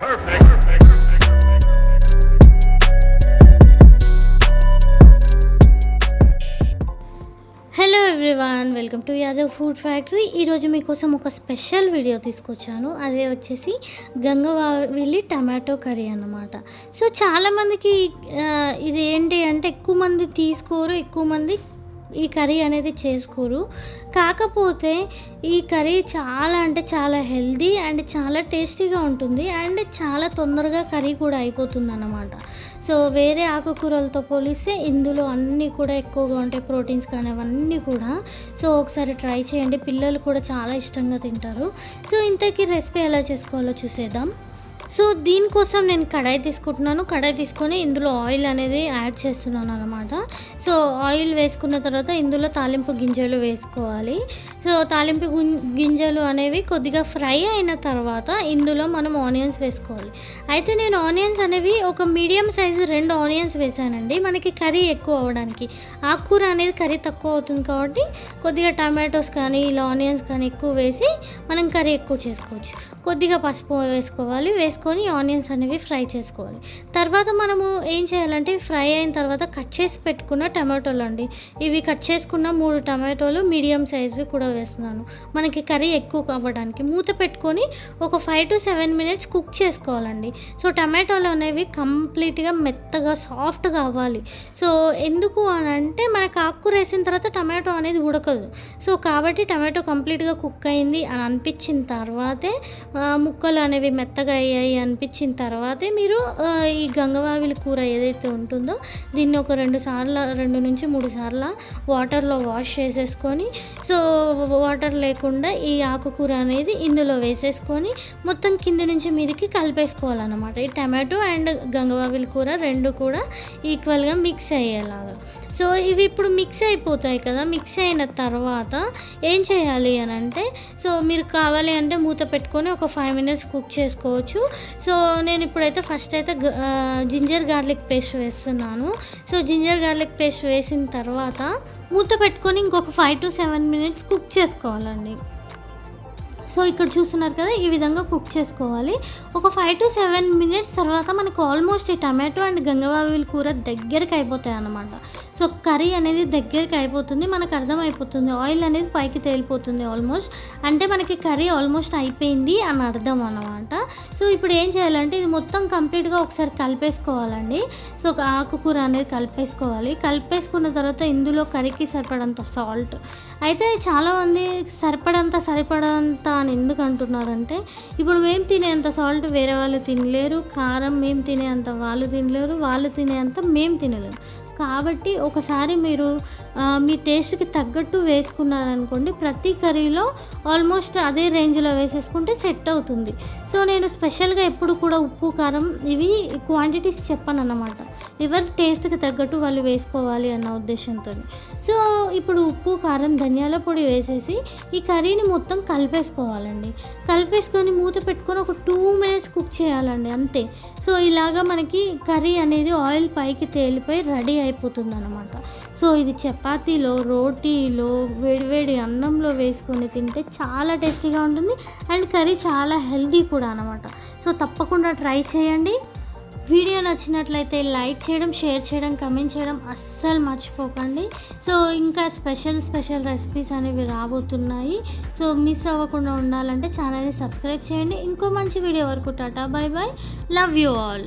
Perfect. Perfect. Hello everyone welcome to Yadav food factory ఈరోజు మీకోసం ఒక స్పెషల్ వీడియో తీసుకొచ్చాను అదే వచ్చేసి గంగవావిలి టమాటో కర్రీ అన్నమాట సో చాలామందికి ఇది ఏంటి అంటే ఎక్కువ మంది తీసుకోరు ఎక్కువ మంది ఈ కర్రీ అనేది చేసుకోరు. కాకపోతే ఈ కర్రీ చాలా అంటే చాలా హెల్దీ అండ్ చాలా టేస్టీగా ఉంటుంది. అండ్ చాలా తొందరగా కర్రీ కూడా అయిపోతుంది అన్నమాట సో వేరే ఆకుకూరలతో పోలిస్తే ఇందులో అన్నీ కూడా ఎక్కువగా ఉంటాయి ప్రోటీన్స్ కానీ అవన్నీ కూడా. సో ఒకసారి ట్రై చేయండి. పిల్లలు కూడా చాలా ఇష్టంగా తింటారు. సో ఇంతకీ రెసిపీ ఎలా చేసుకోవాలో చూసేద్దాం. సో దీనికోసం నేను కడాయి తీసుకుంటున్నాను. కడాయి తీసుకొని ఇందులో ఆయిల్ అనేది యాడ్ చేస్తున్నాను అనమాట సో ఆయిల్ వేసుకున్న తర్వాత ఇందులో తాలింపు గింజలు వేసుకోవాలి. సో తాలింపు గింజలు అనేవి కొద్దిగా ఫ్రై అయిన తర్వాత ఇందులో మనం ఆనియన్స్ వేసుకోవాలి. అయితే నేను ఆనియన్స్ అనేవి ఒక మీడియం సైజు రెండు ఆనియన్స్ వేసానండి. మనకి కర్రీ ఎక్కువ అవ్వడానికి. ఆకుకూర అనేది కర్రీ తక్కువ అవుతుంది కాబట్టి కొద్దిగా టమాటోస్ కానీ ఇలా ఆనియన్స్ కానీ ఎక్కువ వేసి మనం కర్రీ ఎక్కువ చేసుకోవచ్చు. కొద్దిగా పసుపు వేసుకోవాలి. వేసుకొని ఆనియన్స్ అనేవి ఫ్రై చేసుకోవాలి. తర్వాత మనము ఏం చేయాలంటే ఫ్రై అయిన తర్వాత కట్ చేసి పెట్టుకున్న టమాటోలు అండి. ఇవి కట్ చేసుకున్న మూడు టమాటోలు మీడియం సైజ్వి కూడా వేస్తున్నాను. మనకి కర్రీ ఎక్కువ కావడానికి మూత పెట్టుకొని ఒక five to seven minutes cook చేసుకోవాలండి. సో టమాటోలు అనేవి కంప్లీట్గా మెత్తగా సాఫ్ట్గా అవ్వాలి. సో ఎందుకు అని అంటే మనకు ఆకుకూర వేసిన తర్వాత టమాటో అనేది ఉడకదు. సో కాబట్టి టమాటో కంప్లీట్గా కుక్ అయింది అని అనిపించిన తర్వాతే ముక్కలు అనేవి మెత్తగా అయ్యాయి. అనిపించిన తర్వాతే మీరు ఈ గంగవావిలి కూర ఏదైతే ఉంటుందో దీన్ని ఒక రెండు సార్లు రెండు నుంచి మూడు సార్లు వాటర్లో వాష్ చేసేసుకొని సో వాటర్ లేకుండా ఈ ఆకుకూర అనేది ఇందులో వేసేసుకొని మొత్తం కింద నుంచి మీదకి కలిపేసుకోవాలన్నమాట. ఈ టమాటో అండ్ గంగవావిలి కూర రెండు కూడా ఈక్వల్గా మిక్స్ అయ్యేలాగా. సో ఇవి ఇప్పుడు మిక్స్ అయిపోతాయి కదా మిక్స్ అయిన తర్వాత ఏం చేయాలి అని అంటే సో మీరు కావాలి అంటే మూత పెట్టుకొని ఒక ఫైవ్ మినిట్స్ కుక్ చేసుకోవచ్చు. సో నేను ఇప్పుడైతే ఫస్ట్ అయితే జింజర్ గార్లిక్ పేస్ట్ వేస్తున్నాను. సో జింజర్ గార్లిక్ పేస్ట్ వేసిన తర్వాత మూత పెట్టుకొని ఇంకొక five to seven minutes cook చేసుకోవాలండి. సో ఇక్కడ చూస్తున్నారు కదా ఈ విధంగా కుక్ చేసుకోవాలి. ఒక ఫైవ్ టు సెవెన్ మినిట్స్ తర్వాత మనకు ఆల్మోస్ట్ ఈ టమాటో అండ్ గంగవావిల కూర దగ్గరికి అయిపోతాయి అన్నమాట. సో కర్రీ అనేది దగ్గరికి అయిపోతుంది మనకు అర్థమైపోతుంది. ఆయిల్ అనేది పైకి తేలిపోతుంది ఆల్మోస్ట్ అంటే మనకి కర్రీ ఆల్మోస్ట్ అయిపోయింది అని అర్థం అనమాట సో ఇప్పుడు ఏం చేయాలంటే ఇది మొత్తం కంప్లీట్గా ఒకసారి కలిపేసుకోవాలండి. సో ఒక ఆకుకూర అనేది కలిపేసుకోవాలి. కలిపేసుకున్న తర్వాత ఇందులో కర్రీకి సరిపడంత సాల్ట్ అయితే చాలామంది సరిపడంత సరిపడంత అని ఎందుకు అంటున్నారంటే ఇప్పుడు మేము తినేంత సాల్ట్ వేరే వాళ్ళు తినలేరు కారం మేము తినేంత వాళ్ళు తినలేరు వాళ్ళు తినేంత మేము తినలేము. కాబట్టి ఒకసారి మీరు మీ టేస్ట్కి తగ్గట్టు వేసుకున్నారనుకోండి ప్రతి కర్రీలో ఆల్మోస్ట్ అదే రేంజ్లో వేసేసుకుంటే సెట్ అవుతుంది. సో నేను స్పెషల్గా ఎప్పుడు కూడా ఉప్పు కారం ఇవి క్వాంటిటీస్ చెప్పను అన్నమాట ఎవరి టేస్ట్కి తగ్గట్టు వాళ్ళు వేసుకోవాలి అన్న ఉద్దేశంతో సో ఇప్పుడు ఉప్పు కారం ధనియాల పొడి వేసేసి ఈ కర్రీని మొత్తం కలిపేసుకోవాలండి. కలిపేసుకొని మూత పెట్టుకొని ఒక టూ మినిట్స్ కుక్ చేయాలండి అంతే. సో ఇలాగా మనకి కర్రీ అనేది ఆయిల్ పైకి తేలిపోయి రెడీ అయిపోతుంది అనమాట సో ఇది చపాతీలో రోటీలో వేడివేడి అన్నంలో వేసుకొని తింటే చాలా టేస్టీగా ఉంటుంది అండ్ కర్రీ చాలా హెల్దీ కూడా అనమాట సో తప్పకుండా ట్రై చేయండి. వీడియో నచ్చినట్లయితే లైక్ చేయడం షేర్ చేయడం కమెంట్ చేయడం అస్సలు మర్చిపోకండి. సో ఇంకా స్పెషల్ స్పెషల్ రెసిపీస్ అనేవి రాబోతున్నాయి. సో మిస్ అవ్వకుండా ఉండాలంటే ఛానల్ని సబ్స్క్రైబ్ చేయండి. ఇంకో మంచి వీడియో వరకు tata bye bye. Love you all.